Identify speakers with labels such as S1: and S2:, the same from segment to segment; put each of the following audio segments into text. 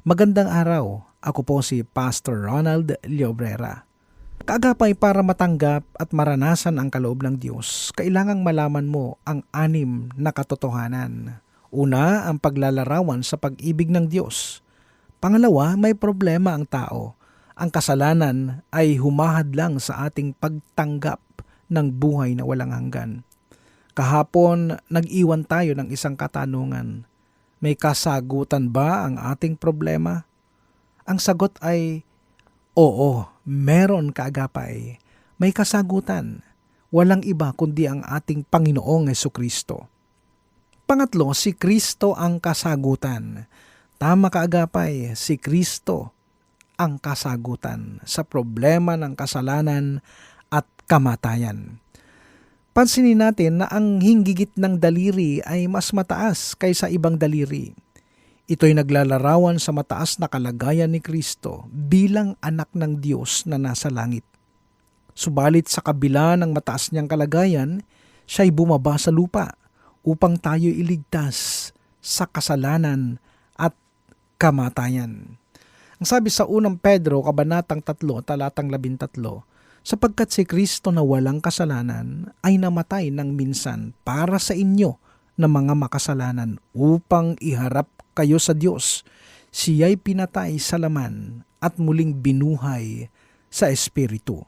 S1: Magandang araw. Ako po si Pastor Ronald Llobrera. Kaagapay para matanggap at maranasan ang kaloob ng Diyos, kailangang malaman mo ang anim na katotohanan. Una, ang paglalarawan sa pag-ibig ng Diyos. Pangalawa, may problema ang tao. Ang kasalanan ay humahadlang sa ating pagtanggap ng buhay na walang hanggan. Kahapon, nag-iwan tayo ng isang katanungan. May kasagutan ba ang ating problema? Ang sagot ay, oo, meron kaagapay. May kasagutan. Walang iba kundi ang ating Panginoong Yeso Kristo. Pangatlo, si Kristo ang kasagutan. Tama kaagapay, si Kristo ang kasagutan sa problema ng kasalanan at kamatayan. Pansinin natin na ang hinggigit ng daliri ay mas mataas kaysa ibang daliri. Ito'y naglalarawan sa mataas na kalagayan ni Kristo bilang anak ng Diyos na nasa langit. Subalit sa kabila ng mataas niyang kalagayan, siya'y bumaba sa lupa upang tayo iligtas sa kasalanan at kamatayan. Ang sabi sa unang Pedro, kabanatang 3, talatang 13, sapagkat si Kristo na walang kasalanan ay namatay ng minsan para sa inyo na mga makasalanan upang iharap kayo sa Diyos. Siya'y pinatay sa laman at muling binuhay sa Espiritu.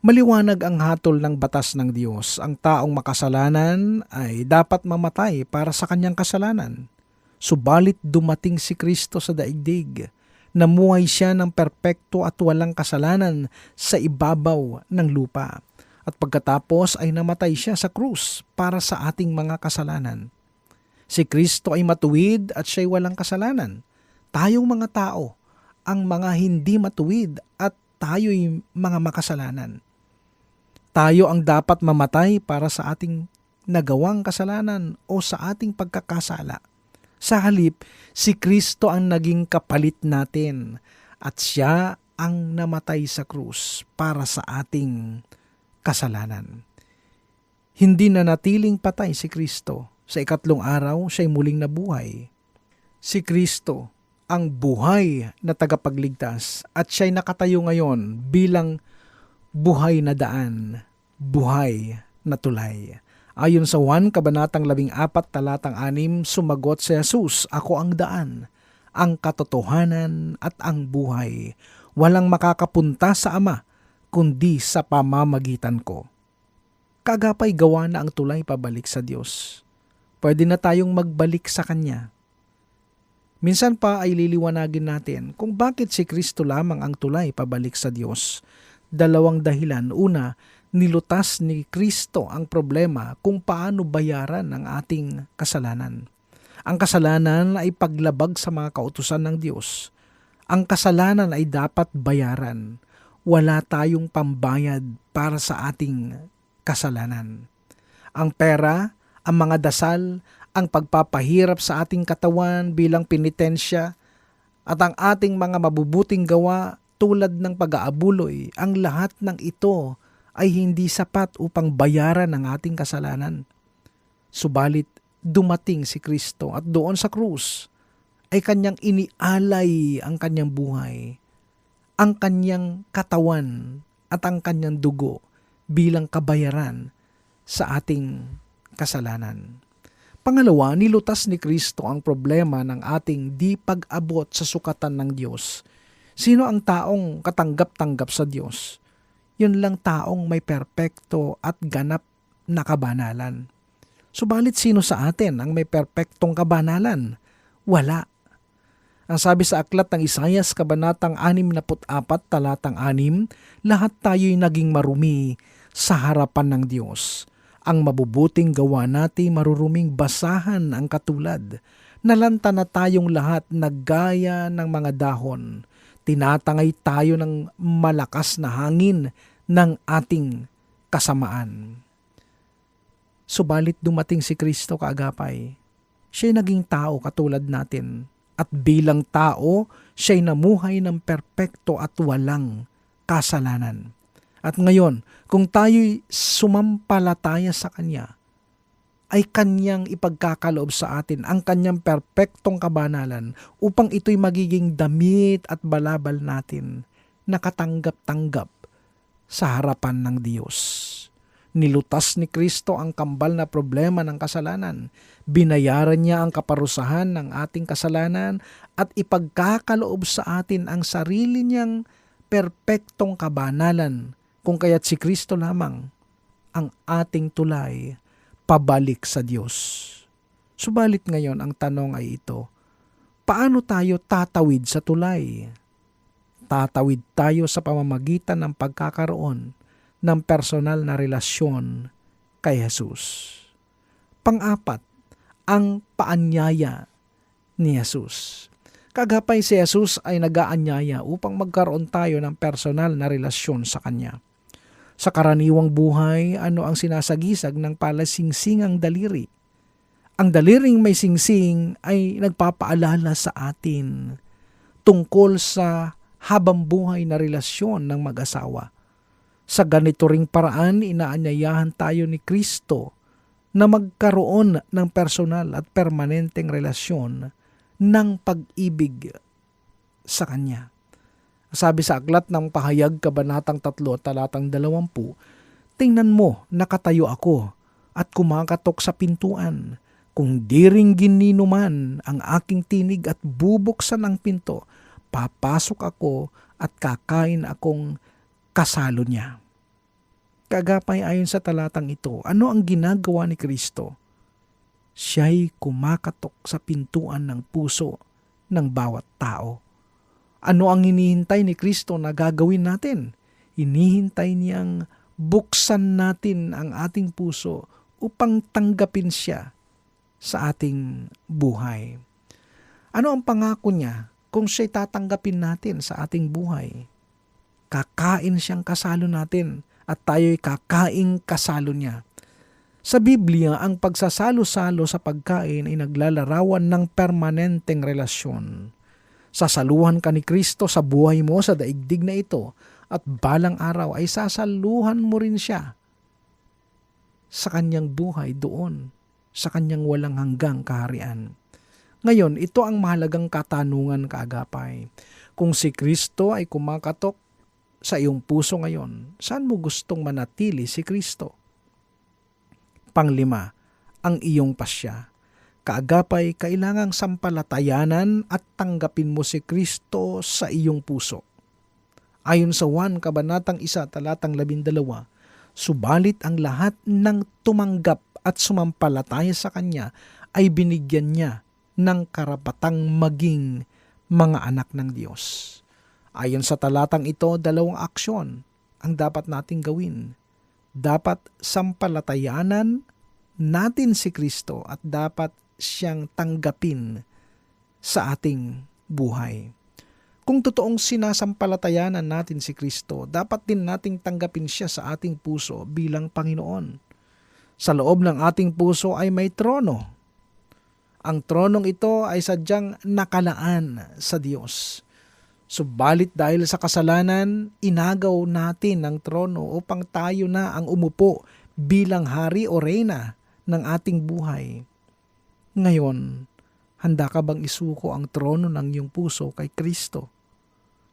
S1: Maliwanag ang hatol ng batas ng Diyos. Ang taong makasalanan ay dapat mamatay para sa kanyang kasalanan. Subalit dumating si Kristo sa daigdig namuhay siya ng perpekto at walang kasalanan sa ibabaw ng lupa. At pagkatapos ay namatay siya sa krus para sa ating mga kasalanan. Si Kristo ay matuwid at siya'y walang kasalanan. Tayong mga tao, ang mga hindi matuwid at tayo'y mga makasalanan. Tayo ang dapat mamatay para sa ating nagawang kasalanan o sa ating pagkakasala. Sa halip, si Kristo ang naging kapalit natin at siya ang namatay sa krus para sa ating kasalanan. Hindi na natiling patay si Kristo. Sa ikatlong araw, siya'y muling nabuhay. Si Kristo ang buhay na tagapagligtas at siya'y nakatayo ngayon bilang buhay na daan, buhay na tulay. Ayon sa 1 Kabanatang 14 Talatang 6, sumagot si Jesus, Ako ang daan, ang katotohanan at ang buhay. Walang makakapunta sa Ama, kundi sa pamamagitan ko. Kagapay gawa na ang tulay pabalik sa Diyos. Pwede na tayong magbalik sa Kanya. Minsan pa ay liliwanagin natin kung bakit si Kristo lamang ang tulay pabalik sa Diyos. Dalawang dahilan. Una, nilutas ni Kristo ang problema kung paano bayaran ang ating kasalanan. Ang kasalanan ay paglabag sa mga kautusan ng Diyos. Ang kasalanan ay dapat bayaran. Wala tayong pambayad para sa ating kasalanan. Ang pera, ang mga dasal, ang pagpapahirap sa ating katawan bilang penitensya, at ang ating mga mabubuting gawa tulad ng pag-aabuloy, ang lahat ng ito ay hindi sapat upang bayaran ang ating kasalanan. Subalit dumating si Kristo at doon sa krus ay kanyang inialay ang kanyang buhay, ang kanyang katawan at ang kanyang dugo bilang kabayaran sa ating kasalanan. Pangalawa, nilutas ni Kristo ang problema ng ating di pag-abot sa sukatan ng Diyos. Sino ang taong katanggap-tanggap sa Diyos? Yun lang taong may perpekto at ganap na kabanalan. Subalit sino sa atin ang may perpektong kabanalan? Wala. Ang sabi sa aklat ng Isayas, Kabanatang 64, talatang 6, lahat tayo'y naging marumi sa harapan ng Diyos. Ang mabubuting gawa natin maruruming basahan ang katulad nalanta na tayong lahat na gaya ng mga dahon. Tinatangay tayo ng malakas na hangin ng ating kasamaan. Subalit dumating si Kristo kaagapay. Siya'y naging tao katulad natin. At bilang tao, siya'y namuhay ng perpekto at walang kasalanan. At ngayon, kung tayo'y sumampalataya sa Kanya, ay Kanyang ipagkakaloob sa atin ang Kanyang perpektong kabanalan upang ito'y magiging damit at balabal natin na katanggap-tanggap sa harapan ng Diyos. Nilutas ni Kristo ang kambal na problema ng kasalanan. Binayaran niya ang kaparusahan ng ating kasalanan at ipagkakaloob sa atin ang sarili niyang perpektong kabanalan kung kaya't si Kristo lamang ang ating tulay pabalik sa Diyos. Subalit ngayon ang tanong ay ito, paano tayo tatawid sa tulay? Tatawid tayo sa pamamagitan ng pagkakaroon ng personal na relasyon kay Jesus. Pang-apat, ang paanyaya ni Jesus. Kagapay si Jesus ay nagaanyaya upang magkaroon tayo ng personal na relasyon sa Kanya. Sa karaniwang buhay, ano ang sinasagisag ng palasingsingang daliri? Ang daliring may singsing ay nagpapaalala sa atin tungkol sa habang buhay na relasyon ng mag-asawa. Sa ganito ring paraan, inaanyayahan tayo ni Kristo na magkaroon ng personal at permanenteng relasyon ng pag-ibig sa Kanya. Sabi sa aklat ng pahayag kabanatang 3 talatang 20, Tingnan mo, nakatayo ako at kumakatok sa pintuan. Kung di ring gininuman ang aking tinig at bubuksan ang pinto, papasok ako at kakain akong kasalo niya. Kagapay ayon sa talatang ito, ano ang ginagawa ni Kristo? Siya'y kumakatok sa pintuan ng puso ng bawat tao. Ano ang hinihintay ni Kristo na gagawin natin? Hinihintay niyang buksan natin ang ating puso upang tanggapin siya sa ating buhay. Ano ang pangako niya kung siya'y tatanggapin natin sa ating buhay? Kakain siyang kasalo natin at tayo'y kakaing kasalo niya. Sa Biblia, ang pagsasalo-salo sa pagkain ay naglalarawan ng permanenteng relasyon. Sasaluhan ka ni Kristo sa buhay mo sa daigdig na ito at balang araw ay sasaluhan mo rin siya sa kanyang buhay doon, sa kanyang walang hanggang kaharian. Ngayon, ito ang mahalagang katanungan kaagapay. Kung si Kristo ay kumakatok sa iyong puso ngayon, saan mo gustong manatili si Kristo? Panglima, ang iyong pasya. Kaagapay, kailangang sampalatayanan at tanggapin mo si Kristo sa iyong puso. Ayon sa 1 Kabanatang 1 Talatang 12, subalit ang lahat ng tumanggap at sumampalataya sa Kanya ay binigyan niya ng karapatang maging mga anak ng Diyos. Ayon sa talatang ito, dalawang aksyon ang dapat nating gawin. Dapat sampalatayanan natin si Kristo at dapat siyang tanggapin sa ating buhay. Kung totoong sinasampalatayanan natin si Kristo, dapat din nating tanggapin siya sa ating puso bilang Panginoon. Sa loob ng ating puso ay may trono. Ang tronong ito ay sadyang nakalaan sa Diyos. Subalit dahil sa kasalanan, inagaw natin ang trono upang tayo na ang umupo bilang hari o reyna ng ating buhay. Ngayon, handa ka bang isuko ang trono ng iyong puso kay Kristo?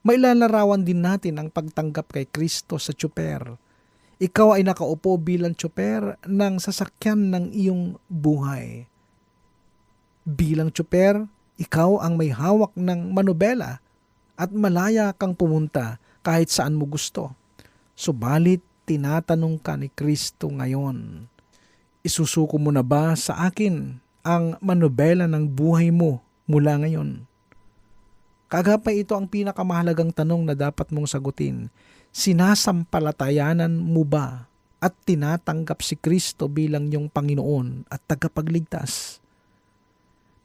S1: Mailalarawan din natin ang pagtanggap kay Kristo sa tsuper. Ikaw ay nakaupo bilang tsuper ng sasakyan ng iyong buhay. Bilang tsuper, ikaw ang may hawak ng manubela at malaya kang pumunta kahit saan mo gusto. Subalit, tinatanong ka ni Kristo ngayon, isusuko mo na ba sa akin ang manobela ng buhay mo mula ngayon? Kagapay ito ang pinakamahalagang tanong na dapat mong sagutin. Sinasampalatayanan mo ba at tinatanggap si Kristo bilang iyong Panginoon at tagapagligtas?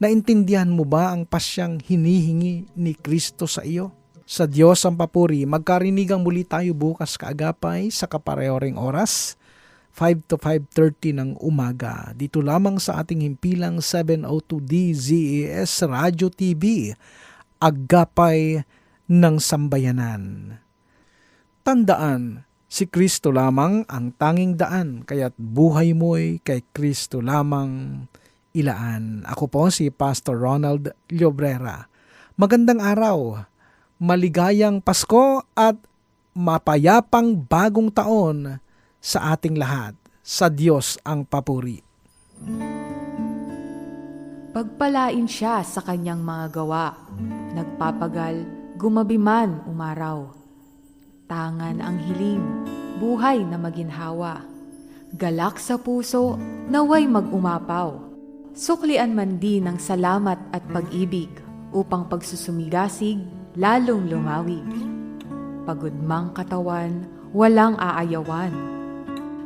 S1: Naintindihan mo ba ang pasyang hinihingi ni Kristo sa iyo? Sa Diyos ang papuri, magkarinigang muli tayo bukas kaagapay sa kaparehoreng oras, 5 to 5.30 ng umaga. Dito lamang sa ating himpilang 702 DZAS Radio TV, Agapay ng Sambayanan. Tandaan, si Kristo lamang ang tanging daan, kaya't buhay mo'y kay Kristo lamang ilaan. Ako po si Pastor Ronald Llobrera. Magandang araw, maligayang Pasko at mapayapang bagong taon sa ating lahat. Sa Diyos ang papuri.
S2: Pagpalain siya sa kanyang mga gawa. Nagpapagal, gumabi man umaraw. Tangan ang hiling, buhay na maginhawa. Galak sa puso, naway mag-umapaw. Suklian man din ng salamat at pag-ibig upang pagsusumigasig lalong lumawig. Pagudmang katawan, walang aayawan.